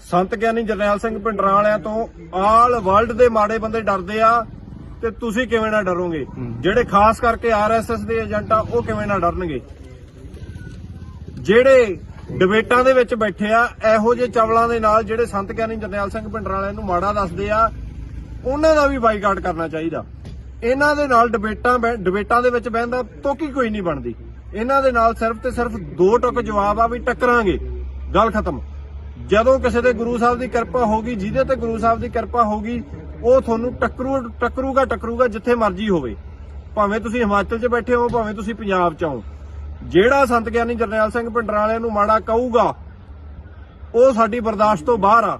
ਸੰਤ ਗਿਆਨੀ ਜਰਨੈਲ ਸਿੰਘ ਪਿੰਡਰਾਂ ਵਾਲਿਆਂ ਤੋਂ all world ਦੇ ਮਾੜੇ ਬੰਦੇ ਡਰਦੇ ਆ ਤੇ ਤੁਸੀਂ ਕਿਵੇਂ ਨਾ ਡਰੋਗੇ? ਜਿਹੜੇ ਖਾਸ ਕਰਕੇ ਆਰਐਸਐਸ ਦੇ ਏਜੰਟ ਆ ਉਹ ਕਿਵੇਂ ਨਾ ਡਰਨਗੇ? ਜਿਹੜੇ ਡਿਬੇਟਾਂ ਦੇ ਵਿੱਚ ਬੈਠੇ ਆ ਇਹੋ ਜਿਹੇ ਚਵਲਾਂ ਦੇ ਨਾਲ ਜਿਹੜੇ ਸੰਤ ਗਿਆਨੀ ਜਰਨੈਲ ਸਿੰਘ ਪਿੰਡਰਾਂ ਵਾਲਿਆਂ ਨੂੰ ਮਾੜਾ ਦੱਸਦੇ ਆ ਉਹਨਾਂ ਦਾ ਵੀ ਬਾਈਕਾਟ ਕਰਨਾ ਚਾਹੀਦਾ। ਇਹਨਾਂ ਦੇ ਨਾਲ ਡਿਬੇਟਾਂ ਡਿਬੇਟਾਂ ਦੇ ਵਿੱਚ ਬਹਿੰਦਾ ਤੋਕੀ ਕੋਈ ਨਹੀਂ ਬਣਦੀ। ਇਹਨਾਂ ਦੇ ਨਾਲ ਸਿਰਫ ਤੇ ਸਿਰਫ ਦੋ ਟੁਕ ਜਵਾਬ ਆ ਵੀ ਟੱਕਰਾਂਗੇ। ਗੱਲ ਖਤਮ। ਜਦੋਂ ਕਿਸੇ ਦੇ ਗੁਰੂ ਸਾਹਿਬ ਦੀ ਕਿਰਪਾ ਹੋਗੀ, ਜਿਹਦੇ ਤੇ ਗੁਰੂ ਸਾਹਿਬ ਦੀ ਕਿਰਪਾ ਹੋਗੀ, ਉਹ ਤੁਹਾਨੂੰ ਟੱਕਰੂ, ਟੱਕਰੂਗਾ ਟੱਕਰੂਗਾ ਜਿੱਥੇ ਮਰਜ਼ੀ ਹੋਵੇ। ਭਾਵੇਂ ਤੁਸੀਂ ਹਿਮਾਚਲ 'ਚ ਬੈਠੇ ਹੋ, ਭਾਵੇਂ ਤੁਸੀਂ ਪੰਜਾਬ 'ਚ ਹੋ। ਜਿਹੜਾ ਸੰਤ ਗਿਆਨੀ ਜਰਨੈਲ ਸਿੰਘ ਪਿੰਡਰਾਂ ਨੂੰ ਮਾੜਾ ਕਹੂਗਾ, ਉਹ ਸਾਡੀ ਬਰਦਾਸ਼ਤ ਤੋਂ ਬਾਹਰ ਆ।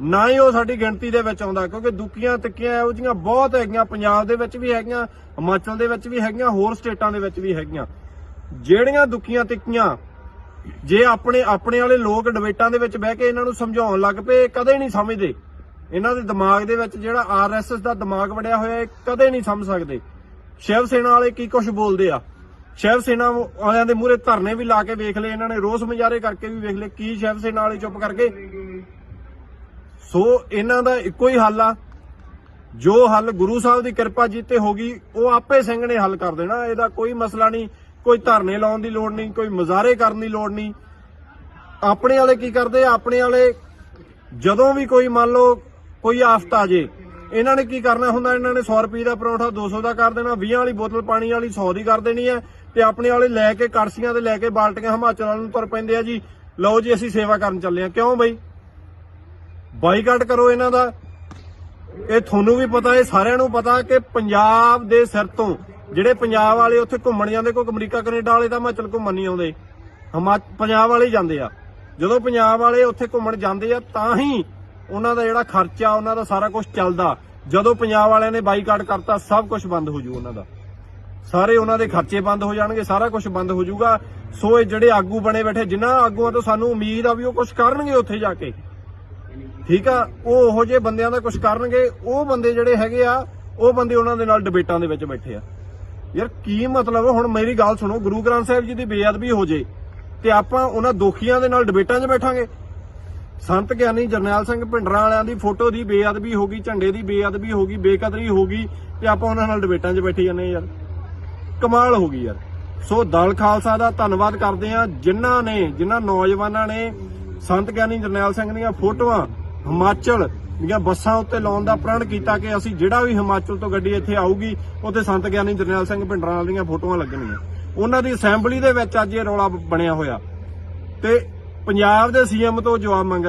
ਨਾ ਹੀ ਉਹ ਸਾਡੀ ਗਿਣਤੀ ਦੇ ਵਿੱਚ ਆਉਂਦਾ, ਕਿਉਂਕਿ ਦੁੱਕੀਆਂ, ਤਿੱਕੀਆਂ ਇਹੋ ਜਿਹੀਆਂ ਬਹੁਤ ਹੈਗੀਆਂ, ਪੰਜਾਬ ਦੇ ਵਿੱਚ ਵੀ ਹੈਗੀਆਂ, ਹਿਮਾਚਲ ਦੇ ਵਿੱਚ ਵੀ ਹੈਗੀਆਂ, ਹੋਰ ਸਟੇਟਾਂ ਦੇ ਵਿੱਚ ਵੀ ਹੈਗੀਆਂ। ਜਿਹੜੀਆਂ ਦੁੱਕੀਆਂ, ਤਿੱਕੀਆਂ ਜੇ ਆਪਣੇ ਆਪਣੇ ਵਾਲੇ ਲੋਕ ਡਿਬੇਟਾਂ ਦੇ ਵਿੱਚ ਬਹਿ ਕੇ ਇਹਨਾਂ ਨੂੰ ਸਮਝਾਉਣ ਲੱਗ ਪਏ ਕਦੇ ਨਹੀਂ ਸਮਝਦੇ। ਇਹਨਾਂ ਦੇ ਦਿਮਾਗ ਦੇ ਵਿੱਚ ਜਿਹੜਾ ਆਰਐਸਐਸ ਦਾ ਦਿਮਾਗ ਵੜਿਆ ਹੋਇਆ, ਇਹ ਕਦੇ ਨਹੀਂ ਸਮਝ ਸਕਦੇ। ਸ਼ਿਵ ਸੈਨਾ ਵਾਲੇ ਕੀ ਕੁਝ ਬੋਲਦੇ ਆ? ਸ਼ਿਵ ਸੈਨਾ ਵਾਲਿਆਂ ਦੇ ਮੂਹਰੇ ਧਰਨੇ ਵੀ ਲਾ ਕੇ ਵੇਖ ਲਏ, ਇਹਨਾਂ ਨੇ ਰੋਸ ਮੁਜ਼ਾਹਰੇ ਕਰਕੇ ਵੀ ਵੇਖ ਲਏ, ਕੀ ਸ਼ਿਵ ਸੈਨਾ ਵਾਲੇ ਚੁੱਪ ਕਰਕੇ ਸੋ ਇਹਨਾਂ ਦਾ ਇੱਕੋ ਹੀ ਹੱਲ ਆ। ਜੋ ਹੱਲ ਗੁਰੂ ਸਾਹਿਬ ਦੀ ਕਿਰਪਾ ਜੀਤੇ ਹੋਗੀ ਉਹ ਆਪੇ ਸਿੰਘ ਨੇ ਹੱਲ ਕਰ ਦੇਣਾ, ਇਹਦਾ ਕੋਈ ਮਸਲਾ ਨਹੀਂ। ਕੋਈ ਧਰਨੇ ਲਾਉਣ ਦੀ ਲੋੜ ਨਹੀਂ, ਕੋਈ ਮੁਜ਼ਾਹਰੇ ਕਰਨ ਦੀ ਲੋੜ ਨਹੀਂ। ਆਪਣੇ ਵਾਲੇ ਕੀ ਕਰਦੇ? ਆ ਆਪਣੇ ਵਾਲੇ ਜਦੋਂ ਵੀ ਕੋਈ ਮੰਨ ਲਓ ਕੋਈ ਆਫਤ ਆ ਜੇ, ਇਹਨਾਂ ਨੇ ਕੀ ਕਰਨਾ ਹੁੰਦਾ? ਇਹਨਾਂ ਨੇ 100 ਰੁਪਏ ਦਾ ਪਰੌਂਠਾ 200 ਦਾ ਕਰ ਦੇਣਾ 20 ਵਾਲੀ ਬੋਤਲ ਪਾਣੀ ਵਾਲੀ 100 ਦੀ ਕਰ ਦੇਣੀ ਹੈ ਤੇ ਆਪਣੇ ਵਾਲੇ ਲੈ ਕੇ ਕੜਸੀਆਂ ਤੇ ਲੈ ਕੇ ਬਾਲਟੀਆਂ ਹਿਮਾਚਲ ਵੱਲ ਨੂੰ ਤੁਰ ਪੈਂਦੇ ਆ ਜੀ। ਲਓ ਜੀ, ਅਸੀਂ ਸੇਵਾ ਕਰਨ ਚੱਲੇ ਆ ਕਿਉਂ ਬਈ? ਬਾਈਕਾਟ ਕਰੋ ਇਹਨਾਂ ਦਾ। ਇਹ ਤੁਹਾਨੂੰ ਵੀ ਪਤਾ, ਇਹ ਸਾਰਿਆਂ ਨੂੰ ਪਤਾ ਕਿ ਪੰਜਾਬ ਦੇ ਸਿਰ ਤੋਂ ਜਿਹੜੇ ਪੰਜਾਬ ਵਾਲੇ ਉੱਥੇ ਘੁੰਮਣ ਜਾਂਦੇ, ਕੋਈ ਅਮਰੀਕਾ, ਕੈਨੇਡਾ ਵਾਲੇ ਤਾਂ ਹਿਮਾਚਲ ਘੁੰਮਣ ਨਹੀਂ ਆਉਂਦੇ। ਹਿਮਾ, ਪੰਜਾਬ ਵਾਲੇ ਜਾਂਦੇ ਆ। ਜਦੋਂ ਪੰਜਾਬ ਵਾਲੇ ਉੱਥੇ ਘੁੰਮਣ ਜਾਂਦੇ ਆ, ਤਾਂ ਹੀ ਉਹਨਾਂ ਦਾ ਜਿਹੜਾ ਖਰਚਾ, ਉਹਨਾਂ ਦਾ ਸਾਰਾ ਕੁਝ ਚੱਲਦਾ। ਜਦੋਂ ਪੰਜਾਬ ਵਾਲਿਆਂ ਨੇ ਬਾਈਕਾਟ ਕਰਤਾ, ਸਭ ਕੁਝ ਬੰਦ ਹੋ ਜੂ ਉਹਨਾਂ ਦਾ। ਸਾਰੇ ਉਹਨਾਂ ਦੇ ਖਰਚੇ ਬੰਦ ਹੋ ਜਾਣਗੇ, ਸਾਰਾ ਕੁਝ ਬੰਦ ਹੋ ਜਾਊਗਾ ਸੋ ਇਹ ਜਿਹੜੇ ਆਗੂ ਬਣੇ ਬੈਠੇ, ਜਿਨ੍ਹਾਂ ਆਗੂਆਂ ਤੋਂ ਸਾਨੂੰ ਉਮੀਦ ਆ ਵੀ ਉਹ ਕੁਝ ਕਰਨਗੇ ਉੱਥੇ ਜਾ ਕੇ। ਠੀਕ ਆ? ਉਹ ਉਹੋ ਜਿਹੇ ਬੰਦਿਆਂ ਦਾ ਕੁਝ ਕਰਨਗੇ, ਉਹ ਬੰਦੇ ਜਿਹੜੇ ਹੈਗੇ ਆ, ਉਹ ਬੰਦੇ ਉਹਨਾਂ ਦੇ ਨਾਲ ਡਿਬੇਟਾਂ ਦੇ ਵਿੱਚ ਬੈਠੇ ਆ। ਯਾਰ ਕੀ ਮਤਲਬ ਹੁਣ ਮੇਰੀ ਗੱਲ ਸੁਣੋ, ਗੁਰੂ ਗ੍ਰੰਥ ਸਾਹਿਬ ਜੀ ਦੀ ਬੇਅਦਬੀ ਹੋ ਜੇ ਤੇ ਆਪਾਂ ਉਹਨਾਂ ਦੋਖੀਆਂ ਦੇ ਨਾਲ ਡਿਬੇਟਾਂ 'ਚ ਬੈਠਾਂਗੇ। ਸੰਤ ਗਿਆਨੀ ਜਰਨੈਲ ਸਿੰਘ ਭਿੰਡਰਾਂ ਵਾਲਿਆਂ ਦੀ ਫੋਟੋ ਦੀ ਬੇਅਦਬੀ ਹੋ ਗਈ, ਝੰਡੇ ਦੀ ਬੇਅਦਬੀ ਹੋ ਗਈ, ਬੇਕਦਰੀ ਹੋ ਗਈ ਤੇ ਆਪਾਂ ਉਹਨਾਂ ਨਾਲ ਡਿਬੇਟਾਂ 'ਚ ਬੈਠੇ ਜਾਂਦੇ ਯਾਰ। ਕਮਾਲ ਹੋ ਗਈ ਯਾਰ। ਸੋ ਦਲ ਖਾਲਸਾ ਦਾ ਧੰਨਵਾਦ ਕਰਦੇ ਆ ਜਿਨ੍ਹਾਂ ਨੇ, ਜਿਨ੍ਹਾਂ ਨੌਜਵਾਨਾਂ ਨੇ ਸੰਤ ਗਿਆਨੀ ਜਰਨੈਲ ਸਿੰਘ ਦੀਆਂ ਫੋਟੋਆਂ, ਹਿਮਾਚਲ ਦੀਆਂ ਬੱਸਾਂ ਉੱਤੇ ਲਾਉਣ ਦਾ ਪ੍ਰਣ ਕੀਤਾ ਕਿ ਅਸੀਂ ਜਿਹੜਾ ਵੀ ਹਿਮਾਚਲ ਤੋਂ ਗੱਡੀ ਇੱਥੇ ਆਊਗੀ, ਉੱਥੇ ਸੰਤ ਗਿਆਨੀ ਜਰਨੈਲ ਸਿੰਘ ਭਿੰਡਰਾਂ ਦੀਆਂ ਫੋਟੋਆਂ ਲੱਗਣਗੀਆਂ। ਉਹਨਾਂ ਦੀ ਅਸੈਂਬਲੀ ਦੇ ਵਿੱਚ ਅੱਜ ਇਹ ਰੌਲਾ ਬਣਿਆ ਹੋਇਆ। ਤੇ ਪੰਜਾਬ ਦੇ ਸੀਐਮ ਤੋਂ ਜਵਾਬ ਮੰਗ